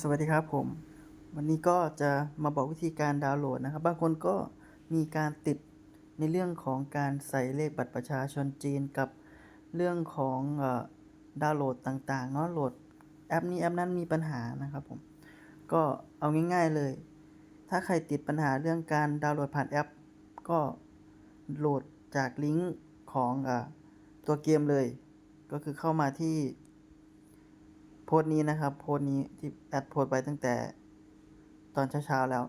สวัสดีครับผม วันนี้ก็จะมาบอกวิธีการดาวน์โหลดนะครับ บางคนก็มีการติดในเรื่องของการใส่เลขบัตรประชาชนจีนกับเรื่องของดาวน์โหลดต่างๆเนาะโหลดแอปนี้แอปนั้นมีปัญหานะครับผม ก็เอาง่ายๆเลย ถ้าใครติดปัญหาเรื่องการดาวน์โหลดผ่านแอป ก็โหลดจากลิงก์ของอตัวเกมเลย ก็คือเข้ามาที่ โพสต์นี้นะครับ โพสต์นี้ที่แอดโพสต์ไปตั้งแต่ตอนเช้าๆแล้ว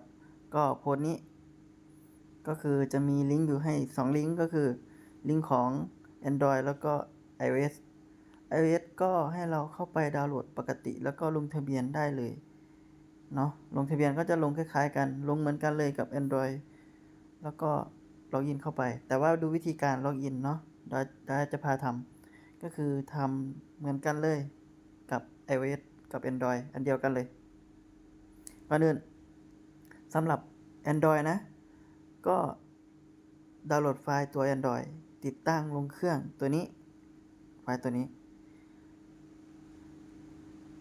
ก็โพสต์นี้ ก็คือจะมีลิงก์อยู่ให้ 2 ลิงก์ก็คือลิงก์ของ Android แล้วก็ iOS iOS ก็ให้เราเข้าไปดาวน์โหลดปกติ แล้วก็ลงทะเบียนได้เลยเนาะลงทะเบียนก็จะลงคล้ายๆ กันลงเหมือนกันเลยกับ Android แล้วก็ล็อกอินเข้าไป แต่ว่าดูวิธีการล็อกอินเนาะเดี๋ยวเดี๋ยวจะพาทำก็คือทำเหมือนกันเลย กับ iOS กับ Android อันเดียวกันเลยก่อนอื่นสำหรับ Android นะ ก็ดาวน์โหลดไฟล์ตัว Android ติดตั้งลงเครื่องตัวนี้ ไฟล์ตัวนี้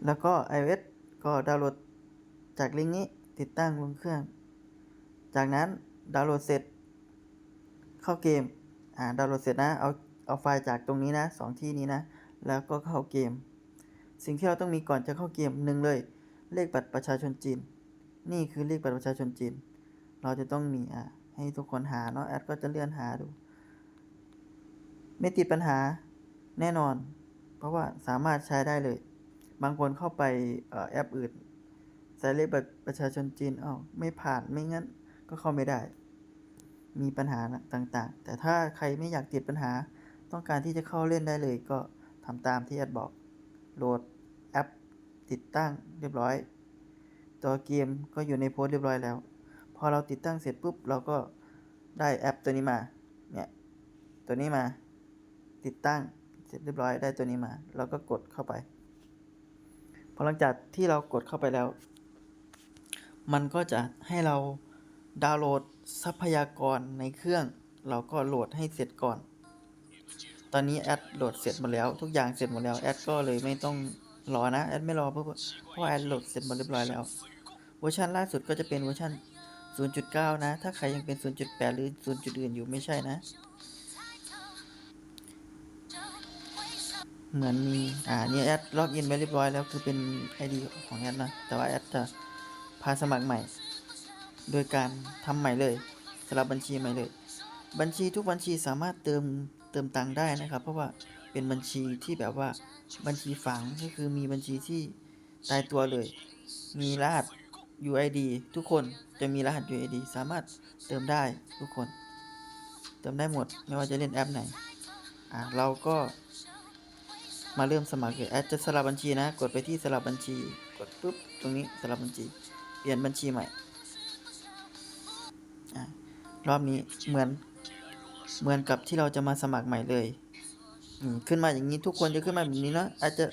แล้วก็ iOS ก็ดาวน์โหลดจากลิงก์นี้ติดตั้งลงเครื่อง จากนั้นดาวน์โหลดเสร็จ เข้าเกม อ่า ดาวน์โหลดเสร็จนะ เอา เอาไฟล์จากตรงนี้นะสองที่นี้นะ แล้วก็เข้าเกม สิ่งที่เราต้องมีก่อนจะเข้าเกมหนึ่งเลย เลขบัตรประชาชนจีน นี่คือเลขบัตรประชาชนจีน เราจะต้องมีอะให้ทุกคนหาเนาะแอดก็จะเลื่อนหาดู ไม่ติดปัญหาแน่นอน เพราะว่าสามารถใช้ได้เลย บางคนเข้าไปแอปอื่นใส่เลขบัตรประชาชนจีนอ้าวไม่ผ่านไม่งั้นก็เข้าไม่ได้ มีปัญหาต่างๆ แต่ถ้าใครไม่อยากติดปัญหา ต้องการที่จะเข้าเล่นได้เลยก็ทำตามที่แอดบอก โหลดแอปติดตั้งเรียบร้อย ตัวเกมก็อยู่ในโพสเรียบร้อยแล้ว พอเราติดตั้งเสร็จปุ๊บเราก็ได้แอปตัวนี้มา เนี่ย ตัวนี้มา ติดตั้งเสร็จเรียบร้อยได้ตัวนี้มา เราก็กดเข้าไป พอหลังจากที่เรากดเข้าไปแล้ว มันก็จะให้เราดาวน์โหลดทรัพยากรในเครื่อง เราก็โหลดให้เสร็จก่อน ตอนนี้แอดโหลดเสร็จหมดแล้ว ทุกอย่างเสร็จหมดแล้วแอดก็เลยไม่ต้องรอนะแอดไม่รอเพราะว่าเพราะแอดโหลดเสร็จหมดเรียบร้อยแล้ว เวอร์ชันล่าสุดก็จะเป็นเวอร์ชัน0.9 นะ ถ้าใครยังเป็น 0.8 หรือ 0. จุดอื่นอยู่ไม่ใช่นะ เหมือนมี อ่า นี่แอดล็อกอินไปเรียบร้อยแล้วคือเป็น ID ของแอดนะ แต่ว่าแอดจะพาสมัครใหม่ โดยการทำใหม่เลยสลับบัญชีใหม่เลย บัญชีทุกบัญชีสามารถเติม ติมตังค์ได้นะครับ เพราะว่าเป็นบัญชีที่แบบว่าบัญชีฝังก็คือมีบัญชีที่ตายตัวเลย มีรหัส UID ทุกคนจะมีรหัส UID สามารถเติมได้ทุกคน เติมได้หมดไม่ว่าจะเล่นแอปไหนอ่าเราก็มาเริ่มสมัครเลยแอดจะสลับบัญชีนะ กดไปที่สลับบัญชี กดปุ๊บตรงนี้สลับบัญชี เปลี่ยนบัญชีใหม่อ่ารอบนี้เหมือน เหมือนกับที่เราจะมาสมัครใหม่เลยขึ้นมาอย่างนี้ทุกคนจะขึ้นมาแบบนี้เนาะอาจจะ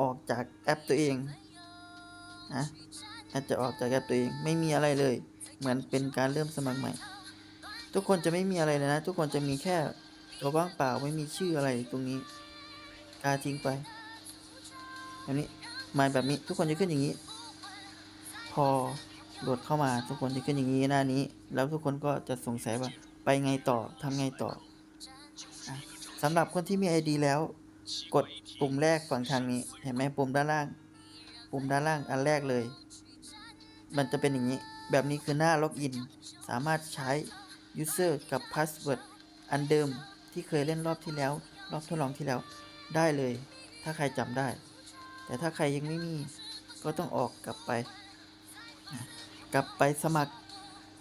ออกจากแอปตัวเองนะอาจจะออกจากแอปตัวเองไม่มีอะไรเลย เหมือนเป็นการเริ่มสมัครใหม่ ทุกคนจะไม่มีอะไรเลยนะ ทุกคนจะมีแค่ตัวว่างเปล่าไม่มีชื่ออะไรตรงนี้กาทิ้งไปแบบนี้มาแบบนี้ทุกคนจะขึ้นอย่างนี้ พอโหลดเข้ามาทุกคนจะขึ้นอย่างนี้หน้านี้ แล้วทุกคนก็จะสงสัยว่า ไปไงต่อทำไงต่ออสำหรับคนที่มี ID แล้ว กดปุ่มแรกฝั่งทางนี้ เห็นไหมปุ่มด้านล่าง ปุ่มด้านล่างอันแรกเลย มันจะเป็นอย่างนี้ แบบนี้คือหน้าล็อกอิน สามารถใช้ user กับ password อันเดิมที่เคยเล่นรอบที่แล้ว รอบทดลองที่แล้วได้เลย ถ้าใครจำได้ แต่ถ้าใครยังไม่มีก็ต้องออกกลับไป กลับไปสมัคร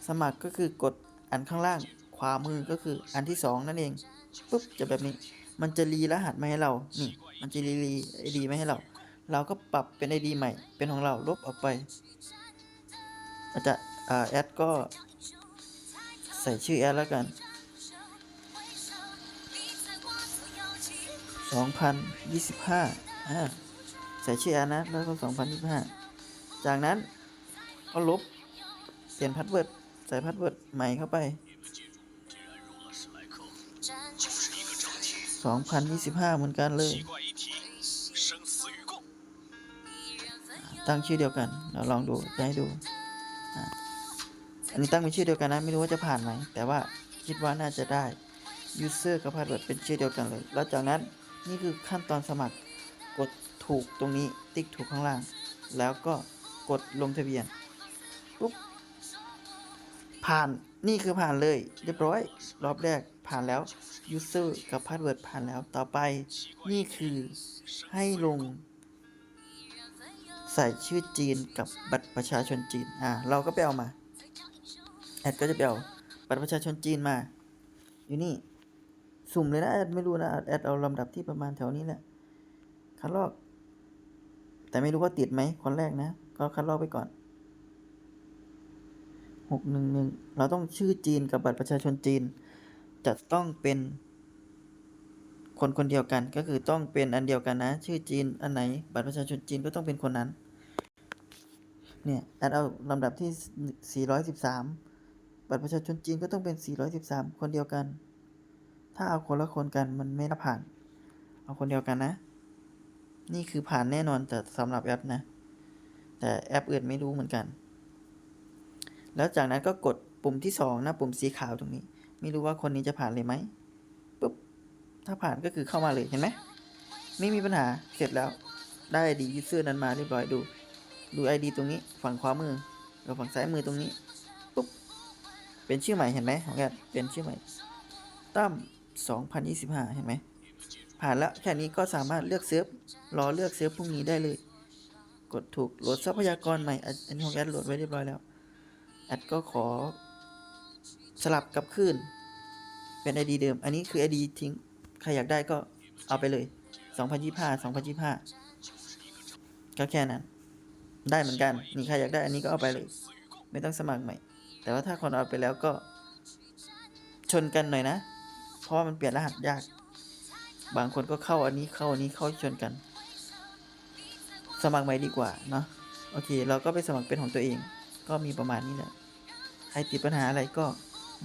สมัครก็คือกดอันข้างล่าง ขวามือก็คืออันที่สองนั่นเองปุ๊บจะแบบนี้ มันจะรีรหัสมาให้เรา นี่ มันจะรีรีไอดีมาให้เรา เราก็ปรับเป็นไอดีใหม่ เป็นของเราลบออกไปอาจจะอ่าแอดก็ใส่ชื่อแอดแล้วกัน 2025อ่าใส่ชื่อแอดนะ แล้วก็ 2025 จากนั้นก็ลบเปลี่ยนพาสเวิร์ดใส่พาสเวิร์ดใหม่เข้าไป 2025 เหมือนกันเลย ตั้งชื่อเดียวกัน เราลองดูจะให้ดู อันนี้ตั้งเป็นชื่อเดียวกันนะ ไม่รู้ว่าจะผ่านไหม แต่ว่าคิดว่าน่าจะได้ user กับ password เป็นชื่อเดียวกันเลย แล้วจากนั้นนี่คือขั้นตอนสมัคร กดถูกตรงนี้ติ๊กถูกข้างล่าง แล้วก็กดลงทะเบียน ปุ๊บ ผ่าน นี่คือผ่านเลย เรียบร้อย รอบแรก ผ่านแล้ว user กับ password ผ่านแล้วต่อไป นี่คือให้ลง ใส่ชื่อจีนกับบัตรประชาชนจีน อ่า เราก็ไปเอามา แอดก็จะไปเอาบัตรประชาชนจีนมา อยู่นี่ สุ่มเลยนะแอดไม่รู้นะแอดเอาลำดับที่ประมาณแถวนี้แหละคัดลอก แต่ไม่รู้ว่าติดไหมคนแรกนะ ก็คัดลอกไปก่อนหกหนึ่งหนึ่งเราต้องชื่อจีนกับบัตรประชาชนจีน จะต้องเป็นคนคนเดียวกันก็คือต้องเป็นอันเดียวกันนะ ชื่อจีนอันไหนบัตรประชาชนจีนก็ต้องเป็นคนนั้น เนี่ยแอดเอาลำดับที่ 413 บัตรประชาชนจีนก็ต้องเป็น 413 คนเดียวกัน ถ้าเอาคนละคนกันมันไม่ผ่าน เอาคนเดียวกันนะ นี่คือผ่านแน่นอนแต่สำหรับแอปนะ แต่แอปอื่นไม่รู้เหมือนกัน แล้วจากนั้นก็กดปุ่มที่สองนะ ปุ่มสีขาวตรงนี้ ไม่รู้ว่าคนนี้จะผ่านเลยไหมปุ๊บ ถ้าผ่านก็คือเข้ามาเลยเห็นไหม ไม่มีปัญหา เสร็จแล้ว ได้ดียูเซอร์นั้นมาเรียบร้อยดู ดู ID ตรงนี้ ฝั่งขวามือ กับฝั่งซ้ายมือตรงนี้ ปุ๊บ เป็นชื่อใหม่เห็นไหมของแอดเป็นชื่อใหม่ ตั้ม2025 เห็นไหม ผ่านแล้ว แค่นี้ก็สามารถเลือกเซิร์ฟ รอเลือกเซิร์ฟพรุ่งนี้ได้เลย กดถูก โหลดทรัพยากรใหม่ อันอันนี้ของแอดโหลดไว้เรียบร้อยแล้ว แอดก็ขอ สลับกับคืนเป็น ID เดิม อันนี้คือ ID ทิ้ง ใครอยากได้ก็เอาไปเลย 2025 2025 ก็แค่นั้น ได้เหมือนกัน นี่ใครอยากได้อันนี้ก็เอาไปเลย ไม่ต้องสมัครใหม่ แต่ว่าถ้าคนเอาไปแล้วก็ ชนกันหน่อยนะ เพราะว่ามันเปลี่ยนรหัสยาก บางคนก็เข้าอันนี้เข้าอันนี้เข้าชนกัน สมัครใหม่ดีกว่าเนาะ โอเค เราก็ไปสมัครเป็นของตัวเอง ก็มีประมาณนี้แหละ ใครติดปัญหาอะไรก็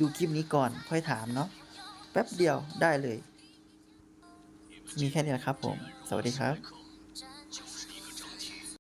ดูคลิปนี้ก่อนค่อยถามเนาะแป๊บเดียวได้เลย มีแค่นี้แหละครับผม สวัสดีครับ